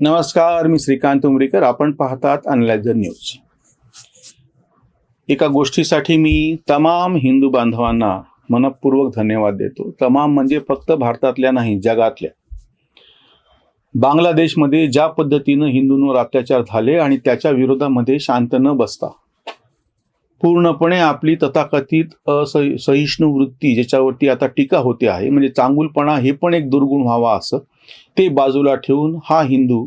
नमस्कार मी श्रीकांत उमरीकर. आपण पाहतात अनलायझर न्यूज एका गोष्टीसाठी मी तमाम हिंदू बांधवांना मनपूर्वक धन्यवाद देतो. तमाम म्हणजे फक्त भारतातल्या नाही जगातल्या. बांगलादेशमध्ये ज्या पद्धतीनं हिंदूंवर अत्याचार झाले आणि त्याच्या विरोधामध्ये शांत न बसता पूर्णपणे आपली तथाकथित असहि सहिष्णू वृत्ती ज्याच्यावरती आता टीका होते आहे म्हणजे चांगुलपणा हे पण एक दुर्गुण व्हावा असं ते बाजूला ठेवून हा हिंदू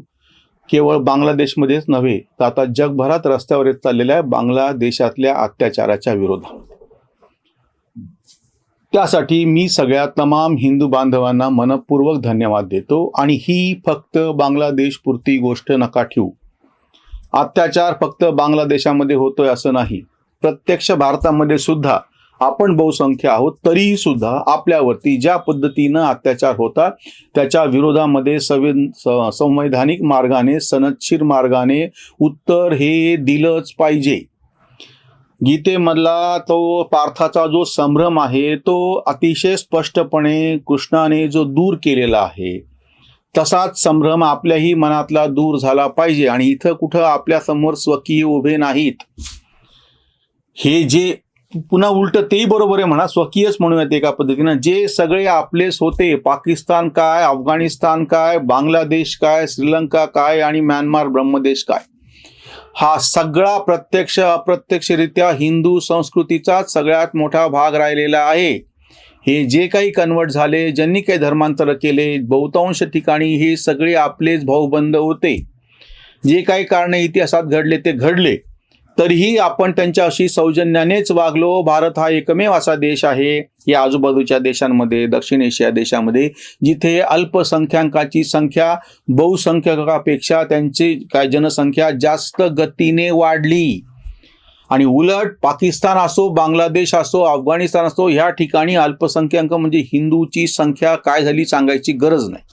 केवळ बांगलादेशमध्येच नव्हे तर आता जगभरात रस्त्यावर येत चाललेल्या बांगलादेशातल्या अत्याचाराच्या विरोधात. त्यासाठी मी सगळ्या तमाम हिंदू बांधवांना मनपूर्वक धन्यवाद देतो आणि ही फक्त बांगलादेशपुरती गोष्ट नका ठेवू. अत्याचार फक्त बांगलादेशामध्ये होतोय असं नाही. प्रत्यक्ष भारतामध्ये सुद्धा आपण बहुसंख्य आहोत तरीही सुद्धा आपल्यावरती ज्या पद्धतीनं अत्याचार होतात त्याच्या विरोधामध्ये संवि संवैधानिक मार्गाने सनदशीर मार्गाने उत्तर हे दिलंच पाहिजे. गीतेमधला तो पार्थाचा जो संभ्रम आहे तो अतिशय स्पष्टपणे कृष्णाने जो दूर केलेला आहे तसाच संभ्रम आपल्याही मनातला दूर झाला पाहिजे आणि इथं कुठं आपल्यासमोर स्वकीय उभे नाहीत. हे जे पुन्हा उलट तेही बरोबर आहे म्हणा स्वकीयच म्हणूयात एका पद्धतीनं. जे सगळे आपलेच होते पाकिस्तान काय अफगाणिस्तान काय बांगलादेश काय श्रीलंका काय आणि म्यानमार ब्रह्मदेश काय. हा सगळा प्रत्यक्ष अप्रत्यक्षरित्या हिंदू संस्कृतीचाच सगळ्यात मोठा भाग राहिलेला आहे. हे जे काही कन्वर्ट झाले ज्यांनी काही धर्मांतर केले बहुतांश ठिकाणी हे सगळे आपलेच भाऊबंद होते. जे काही कारणे इतिहासात घडले ते घडले. तरीही आपण त्यांच्याशी सौजन्यानेच वागलो. भारत हा एकमेव असा देश आहे. या आजूबाजूच्या देशांमध्ये दक्षिण एशिया देशामध्ये जिथे अल्पसंख्याकाची संख्या बहुसंख्यकापेक्षा त्यांची काय जनसंख्या जास्त गतीने वाढली. आणि उलट पाकिस्तान असो बांगलादेश असो अफगाणिस्तान असो ह्या ठिकाणी अल्पसंख्याक म्हणजे हिंदूची संख्या काय झाली सांगायची गरज नाही.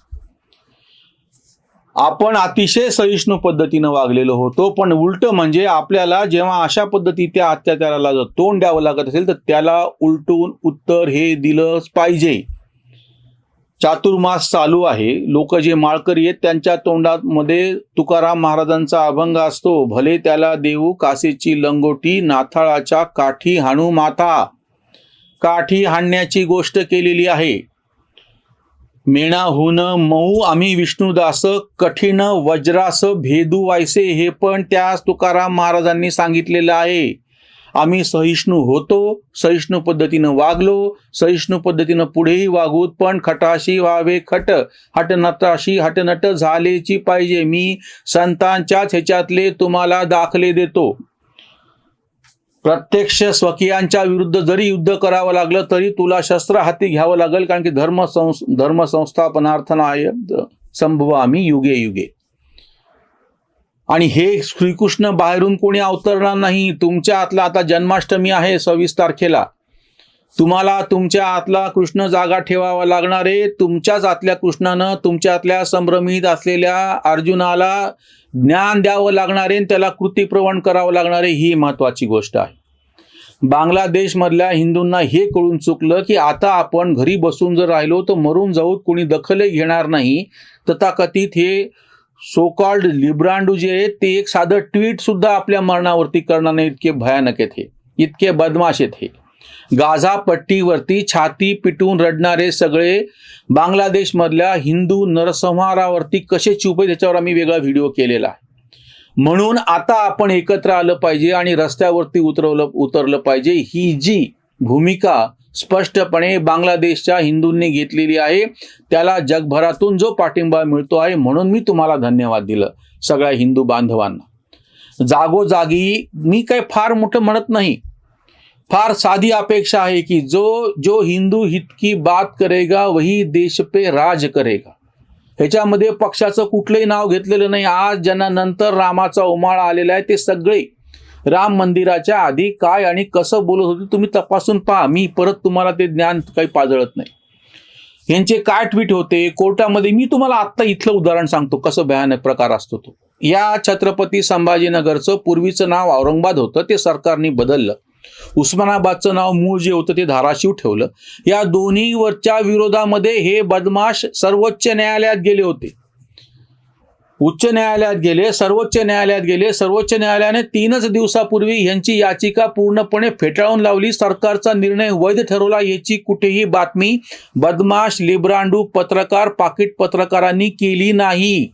आपण अतिशय सहिष्णू पद्धतीनं वागलेलो होतो पण उलट म्हणजे आपल्याला जेव्हा अशा पद्धती त्या अत्याचाराला जर तोंड द्यावं लागत असेल तर त्याला उलटून उत्तर हे दिलंच पाहिजे. चातुर्मास चालू आहे. लोक जे माळकरी आहेत त्यांच्या तोंडात मध्ये तुकाराम महाराजांचा अभंग असतो भले त्याला देऊ कासेची लंगोटी नाथाळाच्या काठी हाणू माथा. काठी हाणण्याची गोष्ट केलेली आहे. मेणाहून मऊ आम्ही विष्णुदास कठीण वज्रास भेदू वायसे हे पण त्या तुकाराम महाराजांनी सांगितलेलं आहे. आम्ही सहिष्णू होतो सहिष्णू पद्धतीनं वागलो सहिष्णू पद्धतीनं पुढेही वागूत पण खटाशी व्हावे खट हटनटाशी हटनट झालेची पाहिजे. मी संतांच्याच ह्याच्यातले तुम्हाला दाखले देतो. प्रत्यक्ष स्वकीयांच्या विरुद्ध जरी युद्ध करावं लागलं तरी तुला शस्त्र हाती घ्यावं लागेल कारण की धर्म संस धर्म संस्थापनार्थनाय संभव आम्ही युगे युगे. आणि हे श्रीकृष्ण बाहेरून कोणी अवतरणार नाही. तुमच्या आतला आता जन्माष्टमी आहे सव्वीस तारखेला. तुम्हाला तुमच्या आतला कृष्ण जागा ठेवावा लागणार आहे. तुमच्याच आतल्या कृष्णानं तुमच्या आतल्या संभ्रमित असलेल्या अर्जुनाला ज्ञान द्यावं लागणार आहे आणि त्याला कृतीप्रवण करावं लागणार आहे. ही महत्वाची गोष्ट आहे. बांगलादेशमधल्या हिंदूंना हे कळून चुकलं की आता आपण घरी बसून जर राहिलो तर मरून जाऊ कोणी दखलही घेणार नाही. तथाकथित हे सोकॉल्ड लिब्रांडू जे आहेत ते एक साधं ट्विट सुद्धा आपल्या मरणावरती करणार नाही इतके भयानक आहेत हे. इतके बदमाश आहेत हे. गाझा पट्टीवरती छाती पिटून रडणारे सगळे बांगलादेशमधल्या हिंदू नरसंहारावरती कसे चुपे त्याच्यावर आम्ही वेगळा व्हिडिओ केलेला आहे. म्हणून आता आपण एकत्र आलं पाहिजे आणि रस्त्यावरती उतरवलं उतरलं पाहिजे. ही जी भूमिका स्पष्टपणे बांगलादेशच्या हिंदूंनी घेतलेली आहे त्याला जगभरातून जो पाठिंबा मिळतो आहे म्हणून मी तुम्हाला धन्यवाद दिलं सगळ्या हिंदू बांधवांना. जागोजागी मी काय फार मोठं म्हणत नाही फार साधी अपेक्षा आहे की जो जो हिंदू हित की बात करेगा वही देश पे राज करेगा. ह्याच्यामध्ये पक्षाचं कुठलंही नाव घेतलेलं नाही. आज ज्यांना नंतर रामाचा उमाळा आलेला आहे ते सगळे राम मंदिराच्या आधी काय आणि कसं बोलत होते तुम्ही तपासून पहा. मी परत तुम्हाला ते ज्ञान काही पाजळत नाही. यांचे काय ट्विट होते? कोर्टामध्ये मी तुम्हाला आत्ता इथलं उदाहरण सांगतो कसं भयानक प्रकार असतो तो. या छत्रपती संभाजीनगरचं पूर्वीचं नाव औरंगाबाद होतं ते सरकारने बदललं. उस्मानाबादचं नाव मूळ जे होतं ते धाराशिव ठेवलं. या दोन्हीवरच्या विरोधामध्ये हे बदमाश सर्वोच्च न्यायालयात गेले होते. उच्च न्यायालयात गेले सर्वोच्च न्यायालयात गेले सर्वोच्च न्यायालयाने तीनच दिवसापूर्वी यांची याचिका पूर्णपणे फेटाळून लावली. सरकारचा निर्णय वैध ठरवला याची कुठेही बातमी बदमाश लिब्रांडू पत्रकार पाकिट पत्रकारांनी केली नाही.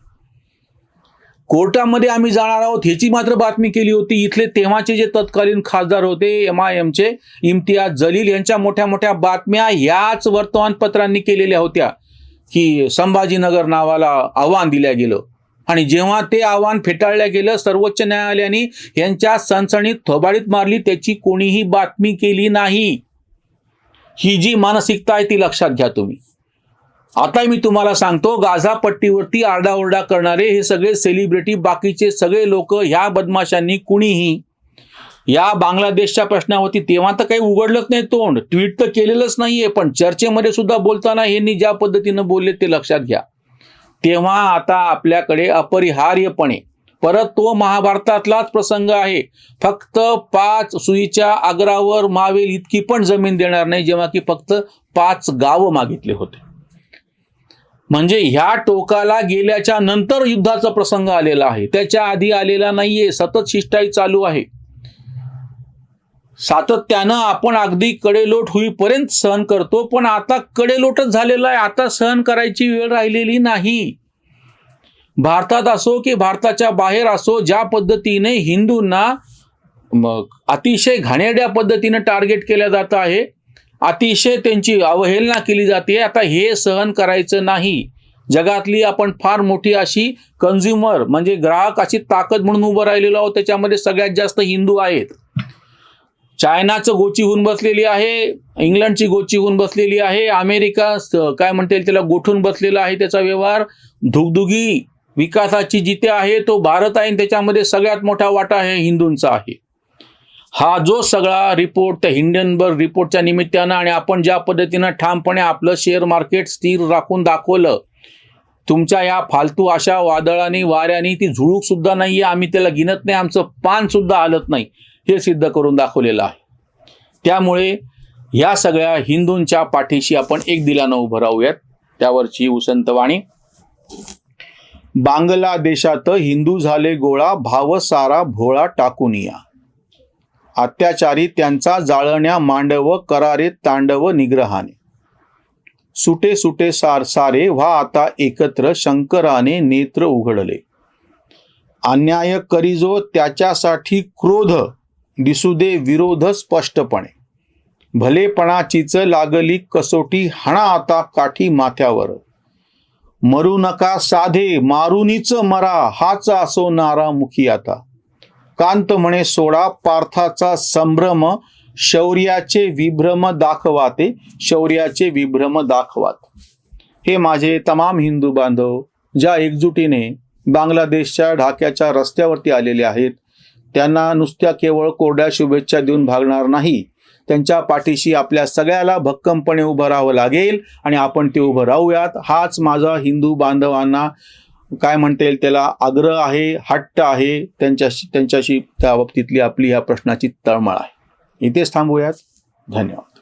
कोर्टामध्ये आम्ही जाणार आहोत ह्याची मात्र बातमी केली होती. इथले तेव्हाचे जे तत्कालीन खासदार होते एम आय एमचे इम्तियाज जलील यांच्या मोठ्या मोठ्या बातम्या याच वर्तमानपत्रांनी केलेल्या होत्या की संभाजीनगर नावाला आव्हान दिल्या गेलं. आणि जेव्हा ते आव्हान फेटाळल्या गेलं सर्वोच्च न्यायालयाने यांच्या सणसणीत थोबाडीत मारली त्याची कोणीही बातमी केली नाही. ही जी मानसिकता आहे ती लक्षात घ्या तुम्ही. आता मी तुम्हाला सांगतो गाझा पट्टीवरती आरडाओरडा करणारे हे सगळे सेलिब्रिटी बाकीचे सगळे लोक ह्या बदमाशांनी कुणीही या बांगलादेशच्या प्रश्नावरती तेव्हा तर काही उघडलंच नाही तोंड. ट्विट तर केलेलंच नाहीये पण चर्चेमध्ये सुद्धा बोलताना यांनी ज्या पद्धतीनं बोलले ते लक्षात घ्या. तेव्हा आता आपल्याकडे अपरिहार्यपणे परत तो महाभारतातलाच प्रसंग आहे. फक्त पाच सुईच्या आग्रावर मावेल इतकी पण जमीन देणार नाही जेव्हा की फक्त पाच गावं मागितले होते. म्हणजे ह्या टोकाला गेल्याच्यानंतर युद्धाचा प्रसंग आलेला आहे. त्याच्या आधी आलेला नाहीये सतत शिष्टाई चालू आहे. सातत्यानं आपण अगदी कडेलोट होईपर्यंत सहन करतो पण आता कडेलोटच झालेला आहे. आता सहन करायची वेळ राहिलेली नाही. भारतात असो की भारताच्या बाहेर असो ज्या पद्धतीने हिंदूंना मग अतिशय घाणेरड्या पद्धतीने टार्गेट केल्या जात आहे अतिशय त्यांची अवहेलना केली जाते. आता हे सहन करायचं नाही. जगातली आपण फार मोठी अशी कन्झ्युमर म्हणजे ग्राहक अशी ताकद म्हणून उभं राहिलेलो आहोत. त्याच्यामध्ये सगळ्यात जास्त हिंदू आहेत. चायनाचं गोची होऊन बसलेली आहे. इंग्लंडची गोची होऊन बसलेली आहे. अमेरिका काय म्हणता येईल त्याला गोठून बसलेला आहे त्याचा व्यवहार. धुगधुगी विकासाची जिथे आहे तो भारत आहे आणि त्याच्यामध्ये सगळ्यात मोठा वाटा आहे हिंदूंचा आहे. हा जो सगळा रिपोर्ट त्या हिंडनबर्ग रिपोर्टच्या निमित्तानं आणि आपण ज्या पद्धतीनं ठामपणे आपलं शेअर मार्केट स्थिर राखून दाखवलं तुमच्या या फालतू अशा वादळाने वाऱ्याने ती झुळूक सुद्धा नाहीये. आम्ही त्याला गिनत नाही आमचं पान सुद्धा हलत नाही. हे सिद्ध करून दाखवलेलं आहे. त्यामुळे या सगळ्या हिंदूंच्या पाठीशी आपण एक दिलानं उभं राहूयात. त्यावरची उसंतवाणी बांगलादेशात हिंदू झाले गोळा भाव सारा भोळा टाकून या. अत्याचारी त्यांचा जाळण्या मांडव करारे तांडव निग्रहाने. सुटे सुटे सार सारे व्हा आता एकत्र शंकराने नेत्र उघडले. अन्याय करीजो त्याच्यासाठी क्रोध दिसू दे विरोध स्पष्टपणे. भलेपणाचीच लागली कसोटी हाणा आता काठी माथ्यावर. मरू नका साधे मारुनीच मरा हाच असो नारा मुखी आता. कांत म्हणे सोडा पार्थाचा संभ्रम शौर्याचे विभ्रम दाखवाते शौर्याचे विभ्रम दाखवात. हे माझे तमाम हिंदू बांधव ज्या एकजुटीने बांगलादेशच्या ढाक्याच्या रस्त्यावरती आलेले आहेत त्यांना नुसत्या केवळ कोरड्या शुभेच्छा देऊन भागणार नाही. त्यांच्या पाठीशी आपल्या सगळ्याला भक्कमपणे उभं राहावं लागेल आणि आपण ते उभं राहूयात. हाच माझा हिंदू बांधवांना काय म्हणता येईल त्याला आग्रह आहे हट्ट आहे त्यांच्याशी त्यांच्याशी त्या बाबतीतली आपली या प्रश्नाची तळमळ आहे. इथेच थांबूयात. धन्यवाद.